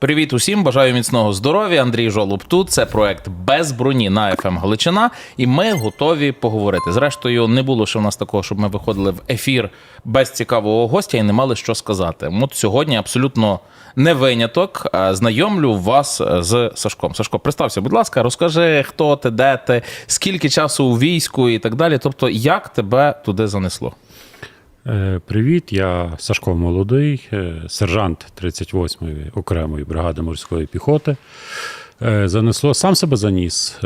Привіт усім, бажаю міцного здоров'я. Андрій Жолоб тут. Це проект без броні на ФМ Галичина, і ми готові поговорити. Зрештою, не було ще в нас такого, щоб ми виходили в ефір без цікавого гостя і не мали що сказати. От сьогодні абсолютно не виняток. Знайомлю вас з Сашком. Сашко, представся, будь ласка, розкажи, хто ти, де ти, скільки часу у війську і так далі. Тобто, як тебе туди занесло? Е, Привіт, я Сашко Молодий, е, сержант 38-ї окремої бригади морської піхоти. Е, Занесло сам себе заніс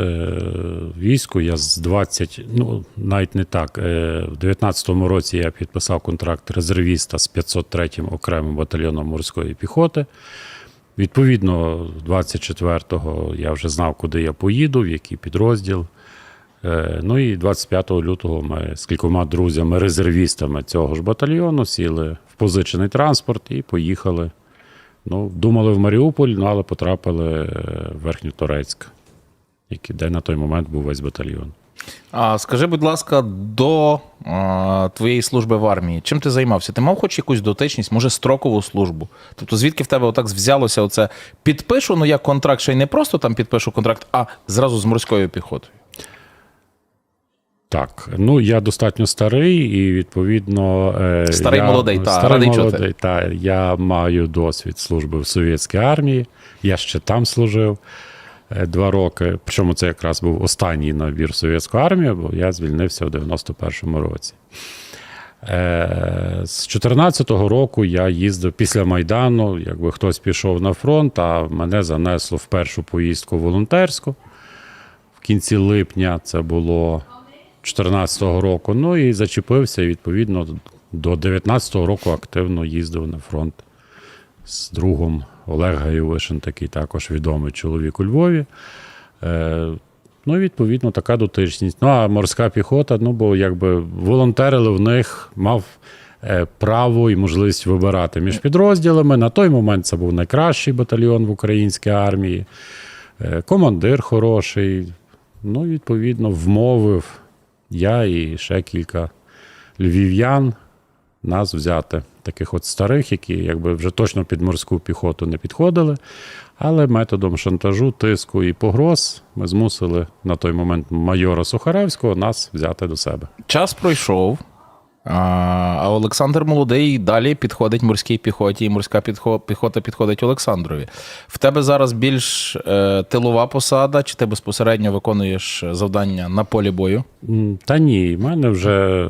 війську. Я з 20, ну навіть не так. В 19-му році я підписав контракт резервіста з 503-м окремим батальйоном морської піхоти. Відповідно, 24-го я вже знав, куди я поїду, в який підрозділ. Е, Ну і 25 лютого ми з кількома друзями-резервістами цього ж батальйону сіли в позичений транспорт і поїхали. Ну, думали в Маріуполь, ну, але потрапили е, в Верхньоторецьк, де на той момент був весь батальйон. А скажи, будь ласка, до а, твоєї служби в армії, чим ти займався? Ти мав хоч якусь дотичність, може, строкову службу? Тобто, звідки в тебе отак взялося оце підпишу, ну я контракт ще й не просто там підпишу контракт, а зразу з морською піхотою. Так, ну я достатньо старий, і відповідно. е, Старий я, молодий, та, старий радий чути. молодий, та, я маю досвід служби в совєтській армії. Я ще там служив е, два роки. Причому це якраз був останній набір в совєтську армію, бо я звільнився в 91-му році. Е, З 14-го року я їздив після Майдану, якби хтось пішов на фронт, а мене занесло в першу поїздку волонтерську. В кінці липня це було 14-го року. Ну і зачепився, відповідно до 19-го року активно їздив на фронт з другом Олег Гайовишин, такий також відомий чоловік у Львові. Е, ну, відповідно, така дотичність. Ну, а морська піхота, ну, бо якби волонтерили в них, мав е, право і можливість вибирати між підрозділами. На той момент це був найкращий батальйон в українській армії, е, командир хороший. Ну, відповідно, вмовив я і ще кілька львів'ян нас взяти. Таких от старих, які якби вже точно під морську піхоту не підходили. Але методом шантажу, тиску і погроз ми змусили на той момент майора Сухаревського нас взяти до себе. Час пройшов, а, Олександр Молодий далі підходить морській піхоті, і морська піхота підходить Олександрові. В тебе зараз більш е, тилова посада, чи ти безпосередньо виконуєш завдання на полі бою? Та ні, в мене вже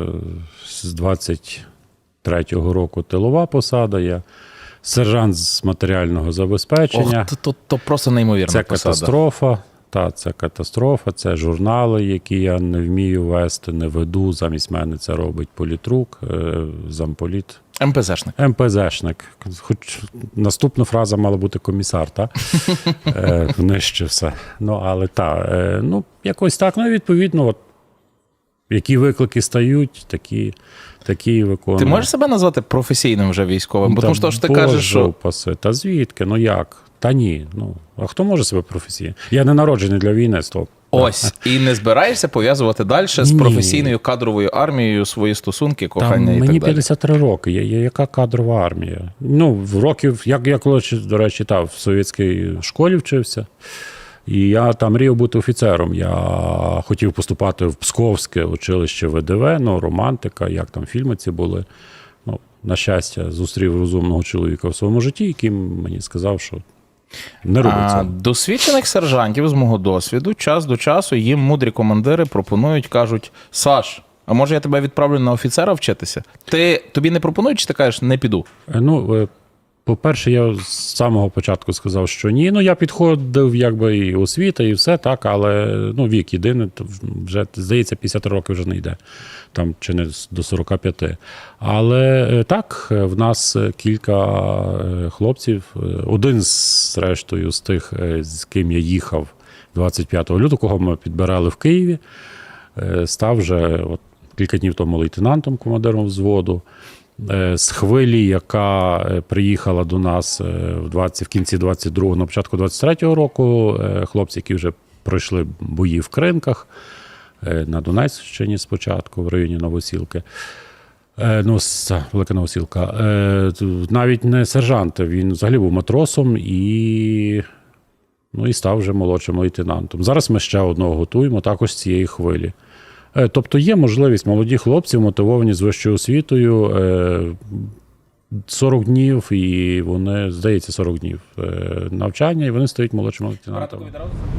з 23-го року тилова посада. Я сержант з матеріального забезпечення. Ох, то, то, то просто неймовірна Це посада. катастрофа. Та, це катастрофа, це журнали, які я не вмію вести, не веду. Замість мене це робить політрук, е, замполіт. МПЗшник. МПЗшник. Хоч наступна фраза мала бути комісар, та? Е, Нижче все. Ну, але та, е, ну, якось так. Ну, відповідно, от, які виклики стають, такі, такі виконують. Ти можеш себе назвати професійним вже військовим? Бо Та тому що ти кажеш, що. Та звідки? Ну як? Та ні. Ну, а хто може себе професійно? Я не народжений для війни, стоп. ось і не збираєшся пов'язувати далі з професійною кадровою армією свої стосунки, Там кохання і мені так далі. 53 роки. Я, я, яка кадрова армія? Ну, в років, як я коли, до речі, та, в совєтській школі вчився. І я там мріяв бути офіцером. Я хотів поступати в Псковське училище ВДВ, ну, романтика, як там фільми ці були. Ну, на щастя, зустрів розумного чоловіка в своєму житті, який мені сказав, що не робиться. А, досвідчених сержантів з мого досвіду час до часу їм мудрі командири пропонують, кажуть: Саш, а може я тебе відправлю на офіцера вчитися? Ти тобі не пропонують, чи ти кажеш, не піду? Ну, е, по-перше, я з самого початку сказав, що ні. Ну, я підходив, якби і освіта, і все так, але ну, вік єдиний, то вже здається, 50 років вже не йде, там чи не до 45. Але е, так, е, в нас е, кілька хлопців. Один з зрештою з тих, з ким я їхав 25 лютого, кого ми підбирали в Києві, став вже от, кілька днів тому лейтенантом, командиром взводу. Е, З хвилі, яка е, приїхала до нас е, в 20, в кінці 22-го, на початку 23-го року, хлопці, які вже пройшли бої в кринках на Донеччині спочатку, в районі Новосілки. Ну, велика новосілка. Навіть не сержант, він взагалі був матросом і, ну, і став вже молодшим лейтенантом. Зараз ми ще одного готуємо, також з цієї хвилі. Е, тобто є можливість молоді хлопці, мотивовані з вищою освітою. Е, 40 днів, і вони, здається, 40 днів е, навчання, і вони стають молодшими лейтенантами.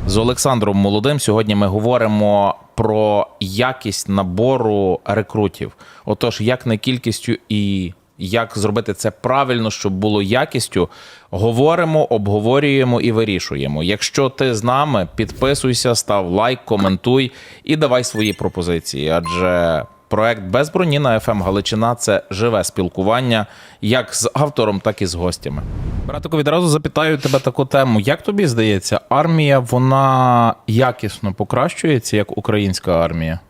З Олександром Молодим сьогодні ми говоримо про якість набору рекрутів. Отож, як не кількістю і як зробити це правильно, щоб було якістю, говоримо, обговорюємо і вирішуємо. Якщо ти з нами, підписуйся, став лайк, коментуй і давай свої пропозиції. Адже проект без броні на FM Галичина це живе спілкування як з автором, так і з гостями. Братику, відразу запитаю тебе таку тему. Як тобі здається, армія вона якісно покращується як українська армія?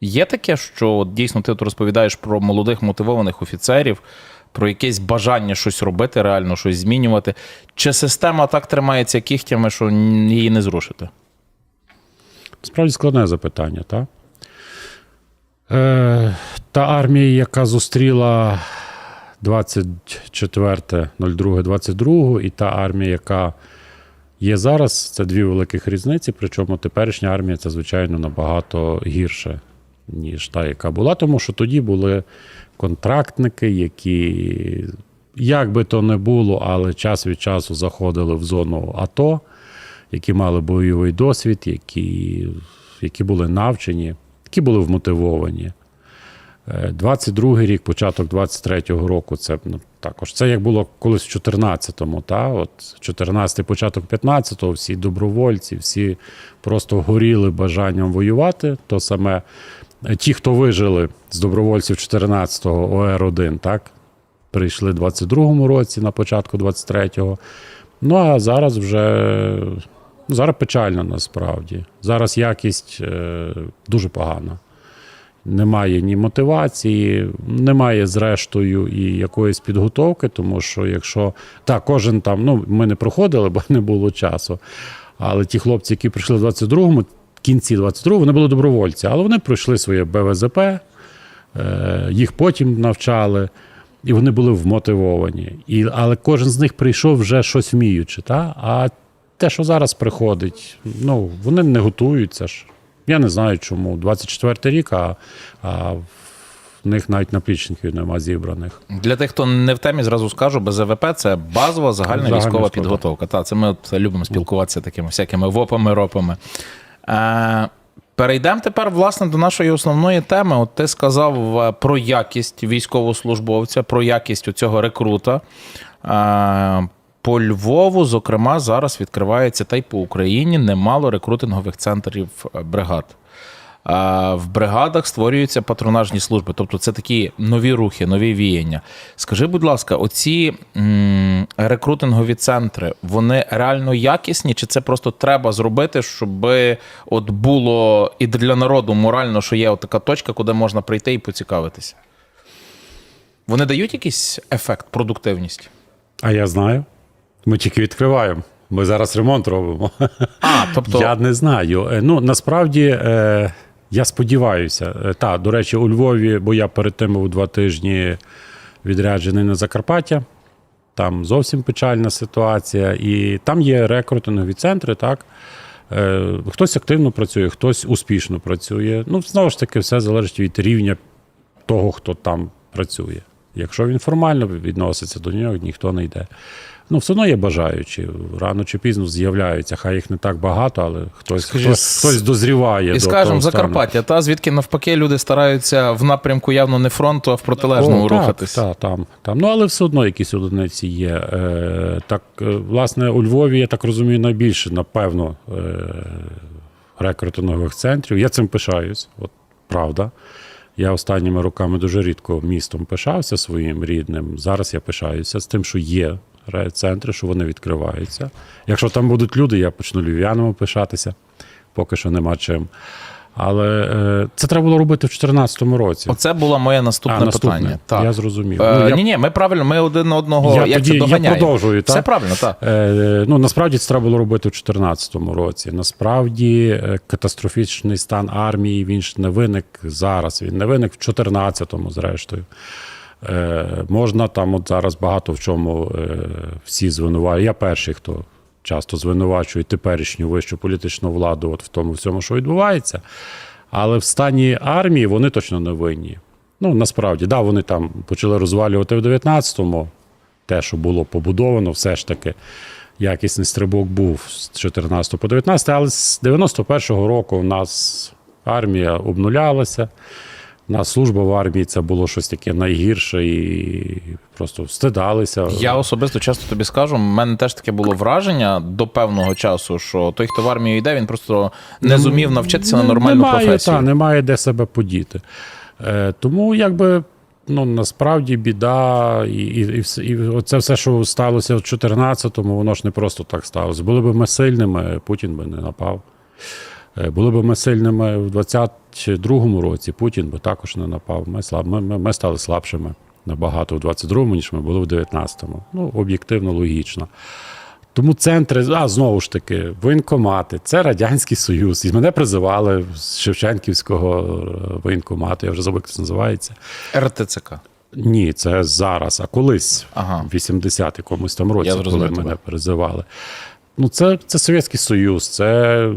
Є таке, що от дійсно ти от розповідаєш про молодих мотивованих офіцерів, про якесь бажання щось робити, реально щось змінювати. Чи система так тримається кігтями, що її не зрушити? Справді складне запитання, так? Е, та армія, яка зустріла 24.02.22, і та армія, яка є зараз, це дві великих різниці. Причому теперішня армія це, звичайно, набагато гірше, ніж та, яка була, тому що тоді були контрактники, які, як би то не було, але час від часу заходили в зону АТО які мали бойовий досвід, які, які були навчені, які були вмотивовані. Е, 22-й рік, початок 23-го року, це ну, також це як було колись в 14-му, та? От 14-й, початок 15-го, всі добровольці, всі просто горіли бажанням воювати. То саме е, ті, хто вижили з добровольців 14-го ОР-1, так? Прийшли в 22-му році, на початку 23-го. Ну а зараз вже ну, зараз печально насправді. Зараз якість е, дуже погана. Немає ні мотивації, немає зрештою і якоїсь підготовки, тому що якщо так, кожен там, ну ми не проходили, бо не було часу. Але ті хлопці, які прийшли в 22-му, кінці 22-го, вони були добровольці, але вони пройшли своє БВЗП, е, їх потім навчали, і вони були вмотивовані. І, але кожен з них прийшов вже щось вміючи. Та? А те, що зараз приходить, ну, вони не готуються ж. Я не знаю чому. 24 рік, а, а в них навіть наплічників нема зібраних. Для тих, хто не в темі, зразу скажу, БЗВП це базова загальна Загальна військова військова. підготовка. Та, це ми от любимо спілкуватися такими всякими вопами, ропами. Е, перейдемо тепер, власне, до нашої основної теми. От ти сказав е, про якість військовослужбовця, про якість цього рекрута. Е, по Львову, зокрема, зараз відкривається та й по Україні немало рекрутингових центрів бригад. В бригадах створюються патронажні служби, тобто це такі нові рухи, нові віяння. Скажи, будь ласка, оці рекрутингові центри, вони реально якісні, чи це просто треба зробити, щоб от було і для народу морально, що є от така точка, куди можна прийти і поцікавитися? Вони дають якийсь ефект, продуктивність? А я знаю. Ми тільки відкриваємо. Ми зараз ремонт робимо. А, тобто, Я не знаю. Е, Ну насправді е, я сподіваюся. Е, Та, до речі, у Львові, бо я перед тим був два тижні відряджений на Закарпаття. Там зовсім печальна ситуація. І там є рекрутингові центри, так. Е, Хтось активно працює, хтось успішно працює. Ну, знову ж таки, все залежить від рівня того, хто там працює. Якщо він формально відноситься до нього, ніхто не йде. Ну, все одно є бажаючі. Рано чи пізно з'являються. Хай їх не так багато, але хтось, Скажи, хтось, хтось дозріває. і до скажемо. Закарпаття, та звідки навпаки люди стараються в напрямку явно не фронту, а в протилежному О, рухатись. Так, так, там, там. Ну, але все одно якісь одиниці є. Е, так, е, власне, у Львові, я так розумію, найбільше, напевно, е, рекрутингових центрів. Я цим пишаюсь, от правда. Я останніми роками дуже рідко містом пишався своїм рідним. Зараз я пишаюся з тим, що є ре- центри, що вони відкриваються. Якщо там будуть люди, я почну львів'янами пишатися. Поки що нема чим. Але е, це треба було робити в 2014 році. Оце було моє наступне А, наступне. питання. Так. Я зрозумів. Е, Ну, я- ні, ні, ми правильно, ми один одного Я як тоді- це я доганяємо. продовжую, Все так? правильно, так. Е, ну, насправді це треба було робити в 2014 році. Насправді е, катастрофічний стан армії він ж не виник зараз. Він не виник в 2014-му, зрештою. Е, можна там от зараз багато в чому е, всі звинувачують. Я перший, хто часто звинувачує теперішню вищу політичну владу от в тому всьому, що відбувається. Але в стані армії вони точно не винні. Ну, насправді, да, вони там почали розвалювати в 19-му, те, що було побудовано, все ж таки якісний стрибок був з 14 по 19, але з 91-го року у нас армія обнулялася. У нас служба в армії це було щось таке найгірше і просто встидалися. Я особисто часто тобі скажу, в мене теж таке було враження до певного часу, що той, хто в армію йде, він просто не зумів навчитися на Ну, нормальну немає, професію. Та, немає де себе подіти. Е, тому якби. Ну, насправді біда, і, і, і, і оце все, що сталося в 14-му, воно ж не просто так сталося. Були б ми сильними, Путін би не напав. Е, Були б ми сильними в 22-му році, Путін би також не напав. Ми, слаб, ми, ми, ми стали слабшими набагато в 22-му, ніж ми були в 19-му. Ну, об'єктивно, логічно. Тому центри, а знову ж таки, воєнкомати, це Радянський Союз. І мене призивали з Шевченківського е, воєнкомату, я вже забув, як це називається. РТЦК. Ні, це зараз, а колись, Ага. в 80 якомусь там році, Я коли зрозумів мене тебе. призивали. Ну, це, це Совєтський Союз, це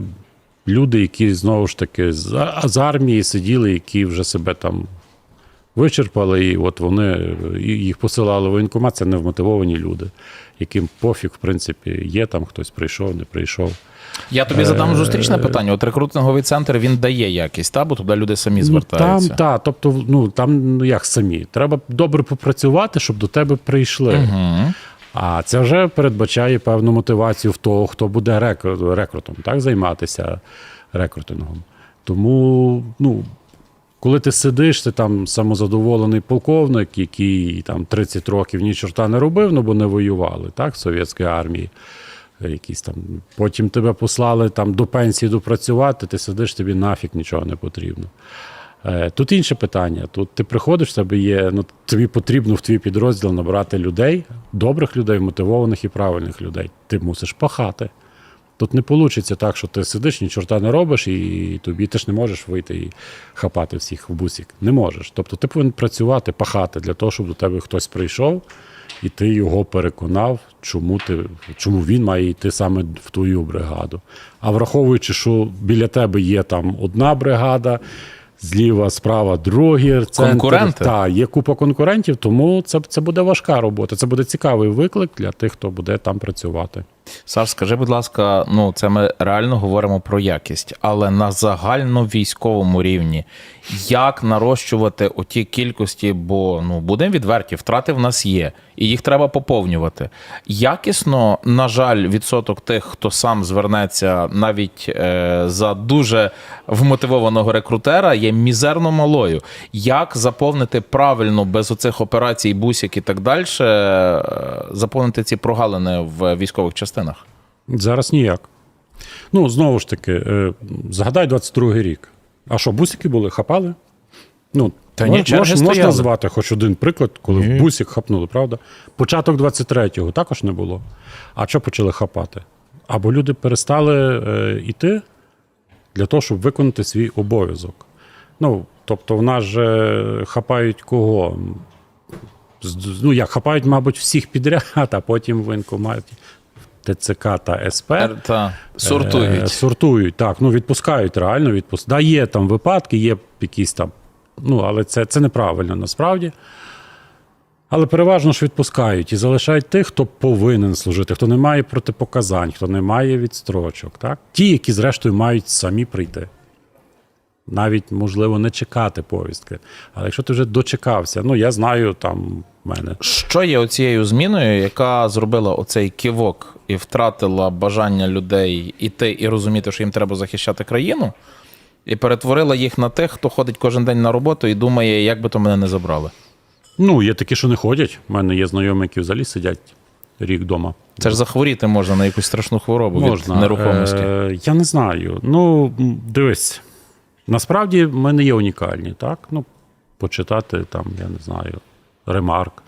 люди, які знову ж таки з, з армії сиділи, які вже себе там вичерпали, і от вони е, їх посилали в воєнкомат. Це невмотивовані люди, яким пофіг, в принципі, є там хтось прийшов, не прийшов. Я тобі Е, задам зустрічне питання. От рекрутинговий центр він дає якість, та? бо туди люди самі Ну, звертаються. там, та, тобто, ну там ну як самі. Треба добре попрацювати, щоб до тебе прийшли. Угу. А це вже передбачає певну мотивацію в того, хто буде рекрутом, так, займатися рекрутингом. Тому, ну, коли ти сидиш, ти там самозадоволений полковник, який там 30 років ні чорта не робив, ну бо не воювали, так, в совєтській армії. Якісь там, потім тебе послали там до пенсії допрацювати, ти сидиш, тобі нафіг нічого не потрібно. Е, Тут інше питання. Тут ти приходиш, тебе є, ну тобі потрібно в твій підрозділ набрати людей, добрих людей, мотивованих і правильних людей. Ти мусиш пахати. Тут не вийде так, що ти сидиш, ні чорта не робиш, і тобі ти ж не можеш вийти і хапати всіх в бусік. Не можеш. Тобто ти повинен працювати, пахати для того, щоб до тебе хтось прийшов, і ти його переконав, чому, ти, чому він має йти саме в твою бригаду. А враховуючи, що біля тебе є там одна бригада, зліва, справа другі центр. Конкуренти? Так, є купа конкурентів, тому це, це буде важка робота. Це буде цікавий виклик для тих, хто буде там працювати. Саш, скажи, будь ласка, ну це ми реально говоримо про якість, але на загальновійськовому рівні як нарощувати оті кількості, бо ну будемо відверті, втрати в нас є, і їх треба поповнювати. Якісно, на жаль, відсоток тих, хто сам звернеться навіть е, за дуже вмотивованого рекрутера, є мізерно малою. Як заповнити правильно без оцих операцій, бусик і так далі, е, заповнити ці прогалини в військових частинах? Зараз ніяк. Ну, знову ж таки, е, згадай 22-й рік. А що, бусики були, хапали? Ну, Та ні, мож- можна стояли. назвати хоч один приклад, коли в бусик хапнули, правда? Початок 23-го також не було. А що почали хапати? Або люди перестали е, йти для того, щоб виконати свій обов'язок. Ну, тобто, в нас же хапають кого? Ну, як хапають, мабуть, всіх підряд, а потім в воєнкоматі ТЦК та СП. та, сортують. Е, сортують. сортують, так. Ну, відпускають, реально відпускають. Да, є там випадки, є якісь там. Ну, але це, це неправильно насправді. Але переважно ж відпускають і залишають тих, хто повинен служити, хто не має протипоказань, хто не має відстрочок. Так? Ті, які, зрештою, мають самі прийти. Навіть, можливо, не чекати повістки. Але якщо ти вже дочекався, ну я знаю, там в мене Що є оцією зміною, яка зробила оцей кивок і втратила бажання людей іти і розуміти, що їм треба захищати країну, і перетворила їх на тих, хто ходить кожен день на роботу і думає, як би то мене не забрали. Ну, є такі, що не ходять. У мене є знайомі, які взагалі сидять рік вдома. Це ж захворіти можна на якусь страшну хворобу Можна. від нерухомості. Е, я не знаю. Ну, дивись. Насправді ми не є унікальні, так? Ну, почитати там, я не знаю, Ремарк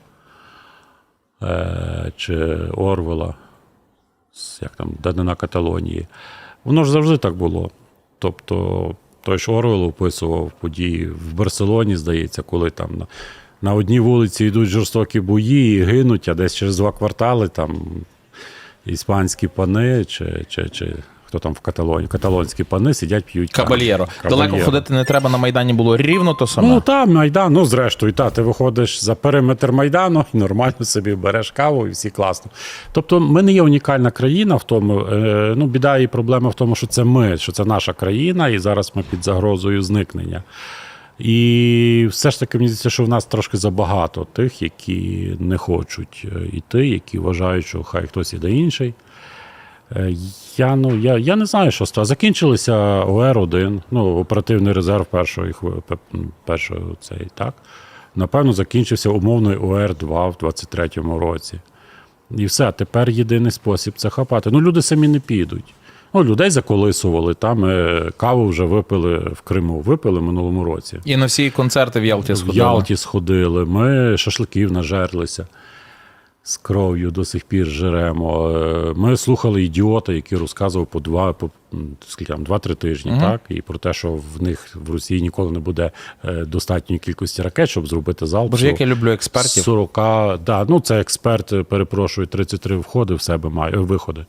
е, чи Орвела, як там, Данина Каталонії. Воно ж завжди так було. Тобто, той ж Орвел описував події в Барселоні, здається, коли там на, на одній вулиці йдуть жорстокі бої і гинуть, а десь через два квартали там іспанські пани чи, чи, чи хто там в Каталоні, каталонські пани сидять, п'ють. Кабальєро. Далеко ходити не треба на Майдані було рівно то саме. Ну там Майдан, ну зрештою, та, ти виходиш за периметр Майдану і нормально собі береш каву і всі класно. Тобто, ми не є унікальна країна в тому. Е, ну, біда і проблема в тому, що це ми, що це наша країна, і зараз ми під загрозою зникнення. І все ж таки мені здається, що в нас трошки забагато тих, які не хочуть е, йти, які вважають, що хай хтось іде інший. Е, Я, ну, я, я не знаю, що стало. Закінчилися ОР-1, ну, оперативний резерв першої хви- пе- м, першої цей, так. Напевно, закінчився умовний ОР-2 в 23-му році. І все, тепер єдиний спосіб це хапати. Ну, люди самі не підуть. Ну, людей заколисували, там е, каву вже випили в Криму, випили в минулому році. І на всі концерти в Ялті сходили. В. Ялті сходили, ми шашликів нажерлися. З кров'ю до сих пір жеремо. Е, Ми слухали ідіота, який розказував по два, по скільки там, два-три тижні, так? І про те, що в них в Росії ніколи не буде е, достатньої кількості ракет, щоб зробити залп. Боже, як я люблю експертів. 40, да, ну це експерт, е, перепрошую, 33 входи в себе має, виходи.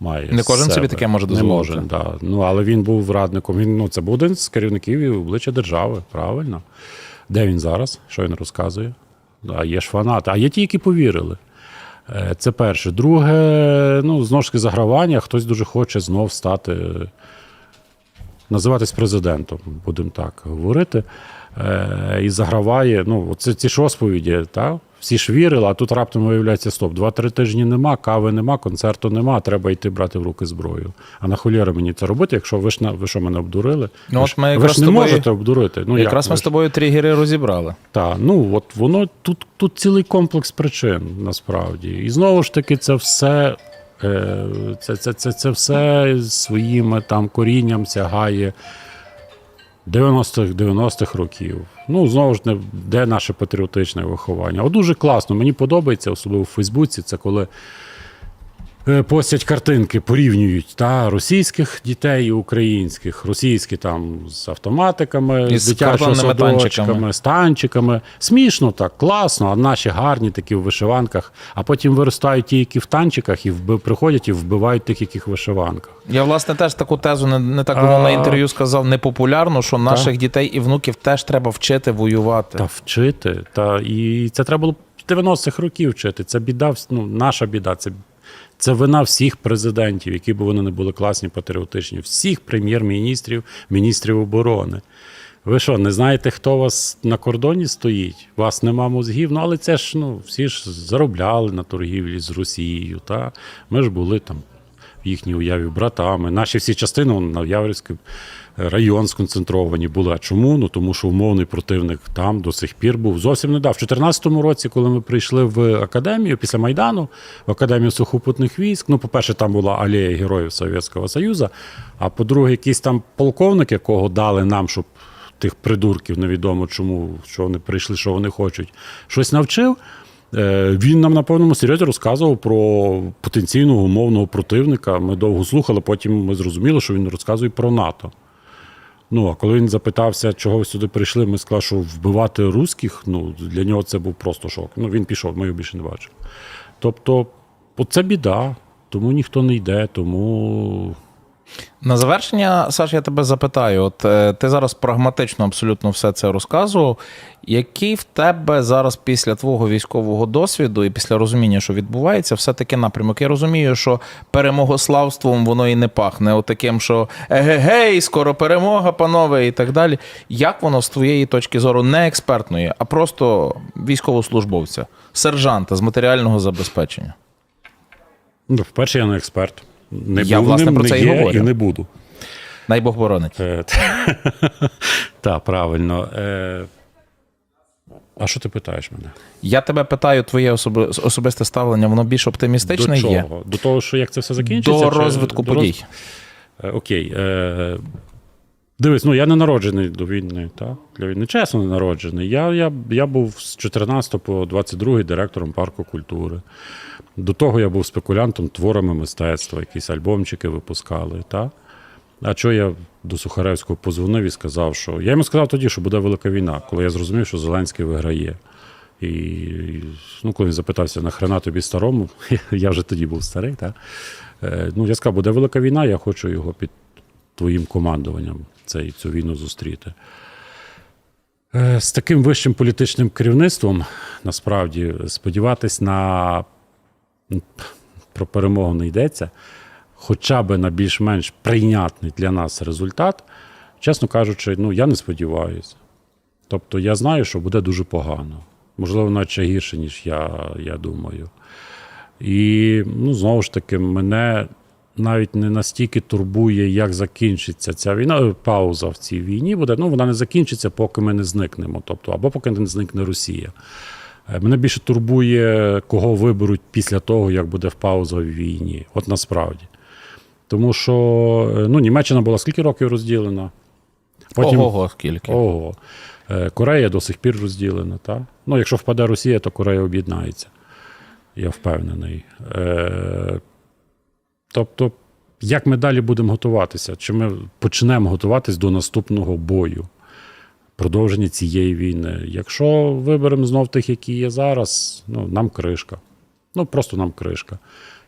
Має Не кожен собі таке може Не дозволити. може, да. Ну, але він був радником. Він, ну, це був один з керівників і обличчя держави, правильно. Де він зараз? Що він розказує? Да, є ж фанати, а є ті, які повірили. Е, Це перше. Друге, ну, знову ж таки, загравання. Хтось дуже хоче знов стати, називатись президентом, будемо так говорити. Е, І заграває. Ну, це ці ж розповіді, так? Всі ж вірили, а тут раптом виявляється, стоп, два-три тижні нема, кави нема, концерту нема, треба йти брати в руки зброю. А на холєра мені це робити, якщо ви ж на ви що мене обдурили? Ну, ви от ж, ми ви ж не тобою- можете обдурити. Ну, Якраз як? ми Ви з тобою тригери розібрали. так, ну от воно тут, тут цілий комплекс причин насправді. І знову ж таки, це все, е, це, це, це, це все своїм там корінням сягає 90-х 90-х років. Ну, знову ж де наше патріотичне виховання. О, дуже класно. Мені подобається, особливо в Фейсбуці, це коли постять картинки, порівнюють та, російських дітей і українських. Російські там з автоматиками, І з дитячими садочками, танчиками. з танчиками. Смішно так, класно, а наші гарні такі в вишиванках, а потім виростають ті, які в танчиках, і вби- приходять і вбивають тих, яких в вишиванках. Я, власне, теж таку тезу не, не так давно А- на інтерв'ю сказав непопулярну, що наших дітей і внуків теж треба вчити воювати. Та вчити. Та, і це треба було з 90-х років вчити. Це біда, ну, наша біда. Це, це вина всіх президентів, які б вони не були класні, патріотичні, всіх прем'єр-міністрів, міністрів оборони. Ви що, не знаєте, хто у вас на кордоні стоїть? Вас нема мозгів. Ну, але це ж ну, всі ж заробляли на торгівлі з Росією. Та? Ми ж були там в їхній уяві братами. Наші всі частини на Яворівський район сконцентровані були. А чому? Ну тому що умовний противник там до сих пір був. Зовсім не дав. В 2014 році, коли ми прийшли в академію після Майдану, в академію сухопутних військ. Ну, по-перше, там була алея героїв Совєтського Союзу. А по-друге, якийсь там полковник, якого дали нам, щоб тих придурків, невідомо чому, що вони прийшли, що вони хочуть, щось навчив. Е, Він нам на повному серйозі розказував про потенційного умовного противника. Ми довго слухали, потім ми зрозуміли, що він розказує про НАТО. Ну, а коли він запитався, чого ви сюди прийшли, ми сказали, що вбивати русських, ну, для нього це був просто шок. Ну, він пішов, ми його більше не бачили. Тобто, це біда, тому ніхто не йде, тому На завершення, Саш, я тебе запитаю: от е, ти зараз прагматично абсолютно все це розказував. Який в тебе зараз після твого військового досвіду і після розуміння, що відбувається, все-таки напрямок? Я розумію, що перемогославством воно і не пахне, отаким, що егегей, скоро перемога, панове, і так далі. Як воно з твоєї точки зору не експертної, а просто військовослужбовця, сержанта з матеріального забезпечення? ну, вперше я не експерт. Не Я, був власне, ним, про не це і є говорю. і не буду. Най Бог боронить. Е, Так, правильно. Е, А що ти питаєш мене? Я тебе питаю, твоє особи, особисте ставлення, воно більш оптимістичне До чого? є До того, що як це все закінчиться? до розвитку подій. Е, Окей. Е, Дивись, ну я не народжений до війни, так? Для війни чесно не народжений. Я, я, я був з 14 по 22 директором парку культури. До того я був спекулянтом творами мистецтва, якісь альбомчики випускали. Та? А що я до Сухаревського позвонив і сказав, що я йому сказав тоді, що буде велика війна, коли я зрозумів, що Зеленський виграє. І і, ну, коли він запитався, нахрена тобі старому, я вже тоді був старий, та? Е, ну, я сказав, буде велика війна, я хочу його під твоїм командуванням цей, цю війну зустріти. Е, З таким вищим політичним керівництвом насправді сподіватись на про перемогу не йдеться, хоча б на більш-менш прийнятний для нас результат, чесно кажучи, ну я не сподіваюся. Тобто я знаю, що буде дуже погано. Можливо, ще гірше, ніж я, я думаю. І ну, знову ж таки, мене навіть не настільки турбує, як закінчиться ця війна. е, Пауза в цій війні буде. Ну, вона не закінчиться, поки ми не зникнемо. Тобто, або поки не зникне Росія. Е, Мене більше турбує, кого виберуть після того, як буде в паузовій війні. От насправді. Тому що е, ну, Німеччина була скільки років розділена? Ого, скільки. Ого. Корея до сих пір розділена. Та? Ну, якщо впаде Росія, то Корея об'єднається. Я впевнений. Тобто, як ми далі будемо готуватися? Чи ми почнемо готуватись до наступного бою? Продовження цієї війни. Якщо виберемо знов тих, які є зараз, ну, нам кришка. Ну, просто нам кришка.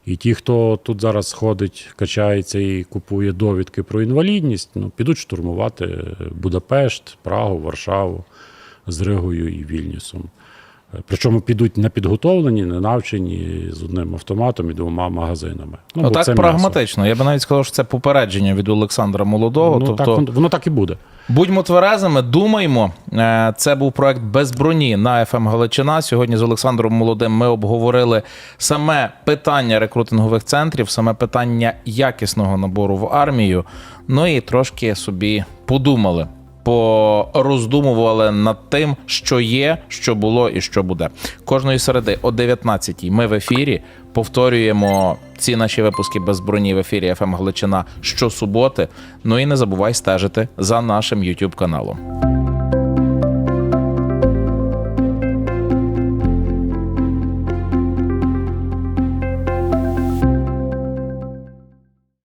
І ті, хто тут зараз ходить, качається і купує довідки про інвалідність, ну, підуть штурмувати Будапешт, Прагу, Варшаву з Ригою і Вільнюсом. Причому підуть не підготовлені, не навчені з одним автоматом і двома магазинами. Ну, бо Отак це м'ясо. прагматично. Я би навіть сказав, що це попередження від Олександра Молодого. Ну, тобто, так, воно- так і буде. Будьмо тверезими, думаймо. Е, Це був проект без броні на ФМ Галичина. Сьогодні з Олександром Молодим ми обговорили саме питання рекрутингових центрів, саме питання якісного набору в армію. Ну і трошки собі подумали. Пороздумували над тим, що є, що було і що буде. Кожної середи о 19-й ми в ефірі повторюємо ці наші випуски без броні в ефірі ФМ Галичина щосуботи. Ну і не забувай стежити за нашим YouTube каналом.